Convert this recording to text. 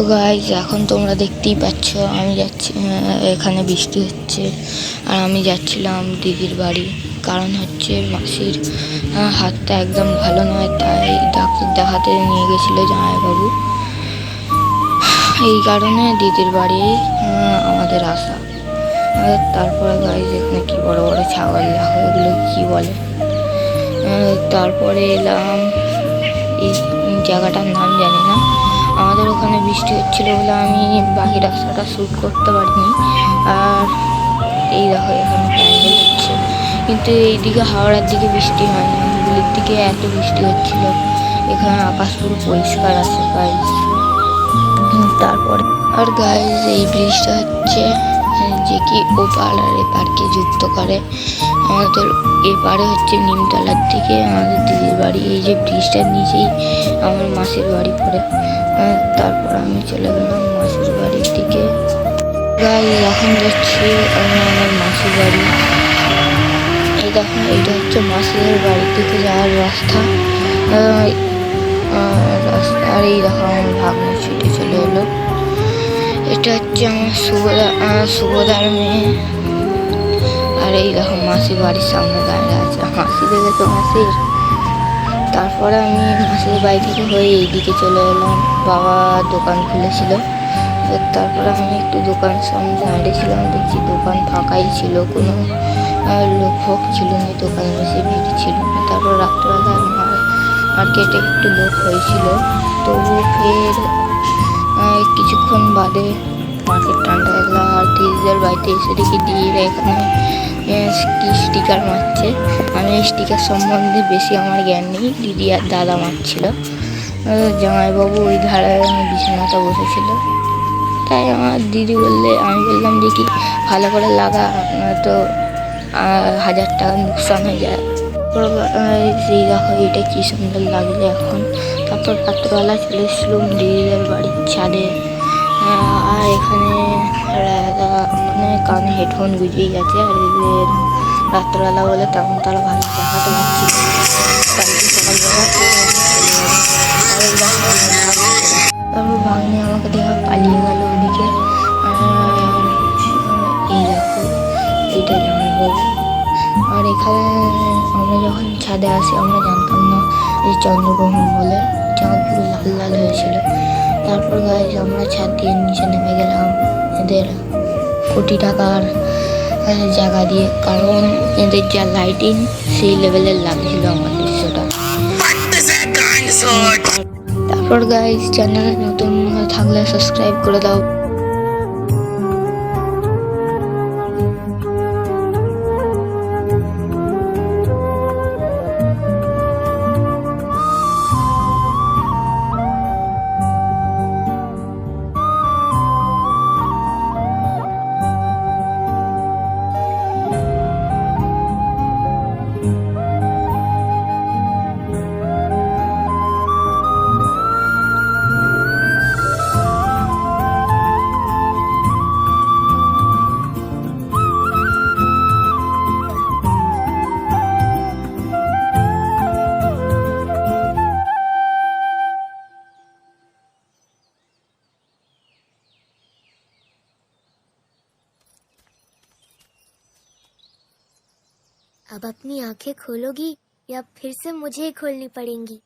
তো গাইজ এখন তোমরা দেখতেই পাচ্ছ, আমি যাচ্ছি এখানে বৃষ্টি হচ্ছে, আর আমি যাচ্ছিলাম দিদির বাড়ি। কারণ হচ্ছে মাসির হাতটা একদম ভালো নয়, তাই ডাক্তার দেখাতে নিয়ে গেছিল জামাইবাবু। এই কারণে দিদির বাড়ি আমাদের আসা। তারপরে গাইজ এখানে কি বড় বড় ছাগল দেখো এগুলো কি বলে? তারপরে এলাম, এই জায়গাটার নাম জানি না। আমাদের ওখানে বৃষ্টি হচ্ছিল বলে আমি বাকি রাস্তাটা শ্যুট করতে পারিনি। আর এই দেখো, এখানে প্যান্ডেল হচ্ছে কিন্তু এইদিকে হাওড়ার দিকে বৃষ্টি হয় না হুগলির দিকে এত বৃষ্টি হচ্ছিল। এখানে আকাশ পুরো পরিষ্কার আছে গাইজ তারপরে আর গাইজ এই ব্রিজটা হচ্ছে যে কি ও ওপার আর এপারকে যুক্ত করে। আমাদের এপারে হচ্ছে নিমতলার দিকে আমাদের দিদির বাড়ি এই যে ব্রিজটার নিচেই আমার মাসির বাড়ি পড়ে। আহ, তারপর আমি চলে গেলাম মাসির বাড়ির দিকে। এখন যাচ্ছি আমার মাসির বাড়ি। এই দেখো এটা হচ্ছে মাসির বাড়ির দিকে যাওয়ার রাস্তা। আর এই দেখো আমার ভাগ্নে ছুটে চলে এলো। এটা হচ্ছে আমার আহ, শুভদার মেয়ে। আর এই দেখো মাসি বাড়ির সামনে দাঁড়িয়ে আছে। মাসি দেখে তো মাসির। তারপরে আমি মাসির বাড়ি থেকে হয়ে এইদিকে চলে এলাম। বাবা দোকান খুলেছিল। তারপরে আমি একটু দোকান সামনে দাঁড়িয়েছিলাম। দেখছি দোকান ফাঁকাই ছিল। কোনো লোক ফোক ছিল না। দোকানে বেশি ভিড় ছিল না। তারপর রাত্রবেলায় মার্কেটে একটু লোক হয়েছিল। তবু ফের কিছুক্ষণ বাদে মার্কেট ঠান্ডা গেল আর দিদিদের বাড়িতে এসে দেখি দিদিরা এখানে কি স্টিকার মারছে। আমি স্টিকার সম্বন্ধে বেশি আমার জ্ঞান নেই, দিদি আর দাদা মারছিল। জামাইবাবু ওই ধারায় আমি বিছানাটা বসেছিল। তাই আমার দিদি বললে, আমি বললাম যে কি ভালো করে লাগা তো হাজার টাকা নুকসান হয়ে যায়। তারপর আহ, দেখো এটা কি সুন্দর লাগছে এখন। তারপর রাত্রবেলা চলে এসলাম দিদিদের বাড়ির ছাদে। আর এখানে মানে কানে হেডফোন গুজিয়ে গেছে আর রাত্রবেলা বলে তেমন তারা ভালো দেখাতে পারছি কালকে এই। তারপর ভাগ্নে আমাকে দেখা পালিয়ে গেল। এখানে আমরা যখন ছাদে আসি আমরা জানতাম না যে চন্দ্রগ্রহণ বলে চাঁদ পুরো লাল লাল হয়েছিল। তারপর গাইজ আমরা ছাদ দিয়ে নিচে নেমে গেলাম। এদের কোটি টাকার জায়গা দিয়ে। কারণ এদের যা লাইটিং সেই লেভেলের লাগছিল আমার দৃশ্যটা। তারপর গাইজ চ্যানেলে নতুন থাকলে সাবস্ক্রাইব করে দাও। अब अपनी आँखें खोलोगी या फिर से मुझे ही खोलनी पड़ेंगी।